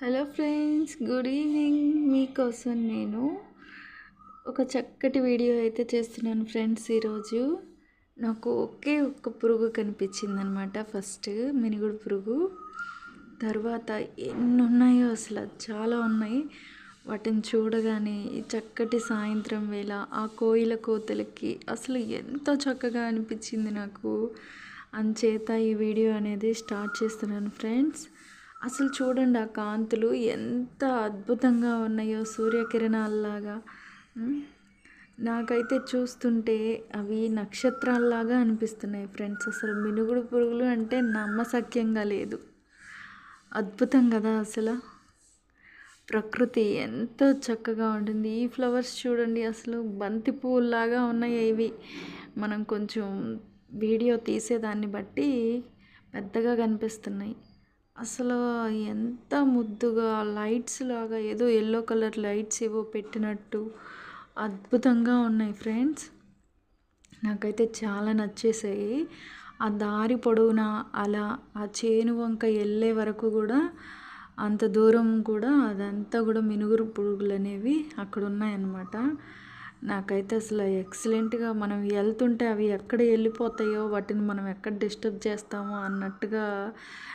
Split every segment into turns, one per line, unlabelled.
Hello friends good evening. మీకోసం నేను ఒక చక్కటి వీడియో అయితే చేస్తున్నాను ఫ్రెండ్స్ ఈరోజు. నాకు ఒకే ఒక్క పురుగు కనిపించింది అనమాట ఫస్ట్ మినుగుడు పురుగు. తర్వాత ఎన్ని ఉన్నాయో అసలు చాలా ఉన్నాయి. వాటిని చూడగానే చక్కటి సాయంత్రం వేళ ఆ కోయిల కోతలకి అసలు ఎంతో చక్కగా అనిపించింది నాకు. అంచేత ఈ వీడియో అనేది స్టార్ట్ చేస్తున్నాను ఫ్రెండ్స్. అసలు చూడండి ఆ కాంతులు ఎంత అద్భుతంగా ఉన్నాయో సూర్యకిరణాల్లాగా. నాకైతే చూస్తుంటే అవి నక్షత్రాల్లాగా అనిపిస్తున్నాయి ఫ్రెండ్స్. అసలు మినుగుడు పురుగులు అంటే నమ్మసక్యంగా లేదు. అద్భుతం కదా అసలు. ప్రకృతి ఎంతో చక్కగా ఉంటుంది. ఈ ఫ్లవర్స్ చూడండి అసలు బంతి పువ్వులాగా ఉన్నాయి ఇవి. మనం కొంచెం వీడియో తీసేదాన్ని బట్టి పెద్దగా కనిపిస్తున్నాయి. అసలు ఎంత ముద్దుగా లైట్స్ లాగా ఏదో ఎల్లో కలర్ లైట్స్ ఏవో పెట్టినట్టు అద్భుతంగా ఉన్నాయి ఫ్రెండ్స్. నాకైతే చాలా నచ్చేసాయి. ఆ దారి పొడవునా అలా ఆ చేను వంక వెళ్ళే వరకు కూడా అంత దూరం కూడా అదంతా కూడా మినుగురు పురుగులు అనేవి అక్కడ ఉన్నాయన్నమాట నాకైతే అసలు ఎక్సలెంట్గా మనం వెళ్తుంటే అవి ఎక్కడ వెళ్ళిపోతాయో వాటిని మనం ఎక్కడ డిస్టర్బ్ చేస్తామో అన్నట్టుగా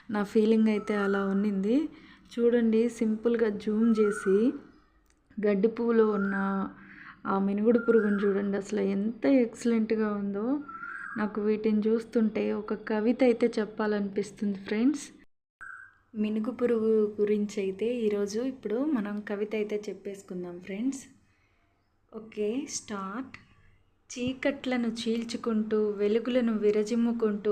నా ఫీలింగ్ అయితే అలా ఉన్నింది. చూడండి సింపుల్గా జూమ్ చేసి గడ్డి పువ్వులో ఉన్న ఆ మినుగుడు పురుగుని చూడండి అసలు ఎంత ఎక్సలెంట్గా ఉందో. నాకు వీటిని చూస్తుంటే ఒక కవిత అయితే చెప్పాలనిపిస్తుంది ఫ్రెండ్స్. మినుగు పురుగు గురించి అయితే ఈరోజు ఇప్పుడు మనం కవిత అయితే చెప్పేసుకుందాం ఫ్రెండ్స్. Okay start. చీకట్లను చీల్చుకుంటూ వెలుగులను విరజిమ్ముకుంటూ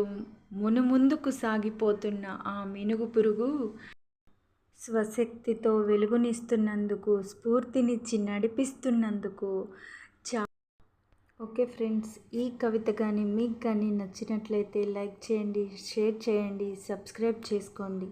మునుముందుకు సాగిపోతున్న ఆ మినుగు పురుగు స్వశక్తితో వెలుగునిస్తున్నందుకు స్ఫూర్తినిచ్చి నడిపిస్తున్నందుకు చా ఓకే ఫ్రెండ్స్ ఈ కవిత కానీ మీకు కానీ నచ్చినట్లయితే లైక్ చేయండి షేర్ చేయండి సబ్స్క్రైబ్ చేసుకోండి.